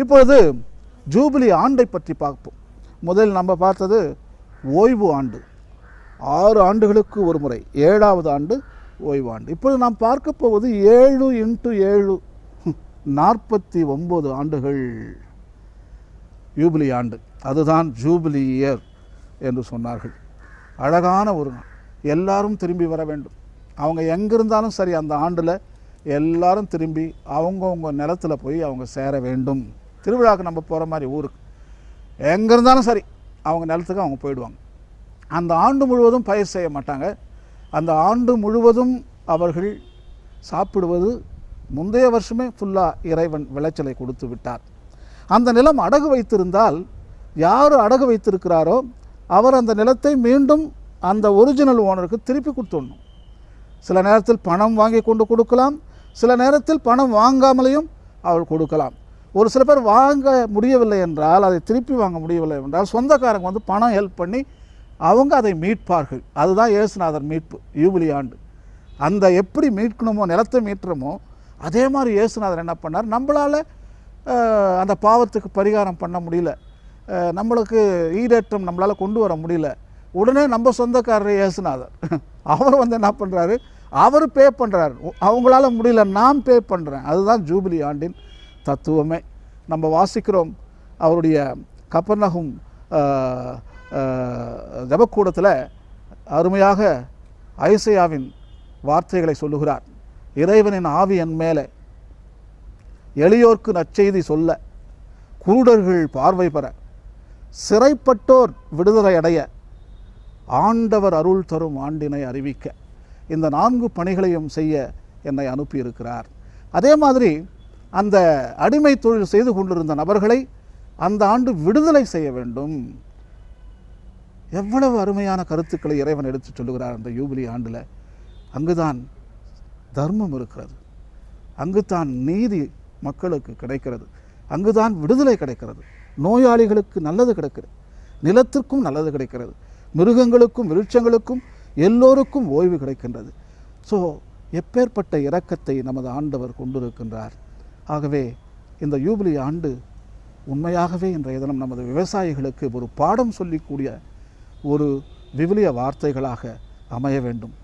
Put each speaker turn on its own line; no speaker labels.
இப்பொழுது ஜூபிலி ஆண்டை பற்றி பார்ப்போம். முதலில் நம்ம பார்த்தது ஓய்வு ஆண்டு. ஆறு ஆண்டுகளுக்கு ஒரு முறை. ஏழாவது ஆண்டு ஓய்வு ஆண்டு. இப்பொழுது நாம் பார்க்க போவது ஏழு இன்ட்டு ஏழு நாற்பத்தி ஒம்பது ஆண்டுகள் யூபிலி ஆண்டு. அதுதான் ஜூபிலி இயர் என்று சொன்னார்கள். அழகான ஒரு நாள். எல்லாரும் திரும்பி வர வேண்டும். அவங்க எங்கே இருந்தாலும் சரி அந்த ஆண்டில் எல்லாரும் திரும்பி அவங்கவுங்க நிலத்துல போய் அவங்க சேர வேண்டும். திருவிழாவுக்கு நம்ம போகிற மாதிரி ஊருக்கு. எங்கே இருந்தாலும் சரி அவங்க நிலத்துக்கு அவங்க போயிடுவாங்க. அந்த ஆண்டு முழுவதும் பயிர் செய்ய மாட்டாங்க. அந்த ஆண்டு முழுவதும் அவர்கள் சாப்பிடுவது முந்தைய வருஷமே ஃபுல்லாக இறைவன் விளைச்சலை கொடுத்து விட்டார். அந்த நிலம் அடகு வைத்திருந்தால் யார் அடகு வைத்திருக்கிறாரோ அவர் அந்த நிலத்தை மீண்டும் அந்த ஒரிஜினல் ஓனருக்கு திருப்பி கொடுத்துடணும். சில நேரத்தில் பணம் வாங்கி கொண்டு கொடுக்கலாம். சில நேரத்தில் பணம் வாங்காமலேயும் அவர் கொடுக்கலாம். ஒரு சில பேர் வாங்க முடியவில்லை என்றால் அதை திருப்பி வாங்க முடியவில்லை என்றால் சொந்தக்காரங்க வந்து பணம் ஹெல்ப் பண்ணி அவங்க அதை மீட்பார்கள். அதுதான் இயேசுநாதர் மீட்பு யூபிலி ஆண்டு. அந்த எப்படி மீட்கணுமோ நிலத்தை மீட்டுறோமோ அதே மாதிரி இயேசுநாதர் என்ன பண்ணார்? நம்மளால் அந்த பாவத்துக்கு பரிகாரம் பண்ண முடியல. நம்மளுக்கு ஈடேற்றம் நம்மளால் கொண்டு வர முடியல. உடனே நம்ம சொந்தக்காரர் இயேசுநாதர். அவர் வந்து என்ன பண்ணுறாரு அவர் பே பண்ணுறாரு அவங்களால முடியல நான் பே பண்ணுறேன் அதுதான் ஜூபிலி ஆண்டின் தத்துவமே. நம்ம வாசிக்கிறோம் அவருடைய கப்பர்நகும் ஜபக்கூடத்தில் அருமையாக ஐசையாவின் வார்த்தைகளை சொல்லுகிறார். இறைவனின் ஆவி என் மேலே. எளியோர்க்கு நற்செய்தி சொல்ல. குருடர்கள் பார்வை பெற. சிறைப்பட்டோர் விடுதலை அடைய. ஆண்டவர் அருள் தரும் ஆண்டினை அறிவிக்க. இந்த நான்கு பணிகளையும் செய்ய என்னை அனுப்பியிருக்கிறார். அதே மாதிரி அந்த அடிமை தொழில் செய்து கொண்டிருந்த நபர்களை அந்த ஆண்டு விடுதலை செய்ய வேண்டும். எவ்வளவு அருமையான கருத்துக்களை இறைவன் எடுத்துச் சொல்லுகிறார் அந்த யூபிலி ஆண்டில். அங்குதான் தர்மம் இருக்கிறது. அங்குதான் நீதி மக்களுக்கு கிடைக்கிறது. அங்குதான் விடுதலை கிடைக்கிறது. நோயாளிகளுக்கு நல்லது கிடைக்கிறது. நிலத்திற்கும் நல்லது கிடைக்கிறது. மிருகங்களுக்கும் விருட்சங்களுக்கும் எல்லோருக்கும் ஓய்வு கிடைக்கின்றது. ஸோ எப்பேற்பட்ட இரக்கத்தை நமது ஆண்டவர் கொண்டிருக்கின்றார்? ஆகவே இந்த யூபிலி ஆண்டு உண்மையாகவே இன்றைய தினம் நமது விவசாயிகளுக்கு ஒரு பாடம் சொல்லிக்கூடிய ஒரு விவிலிய வார்த்தைகளாக அமைய வேண்டும்.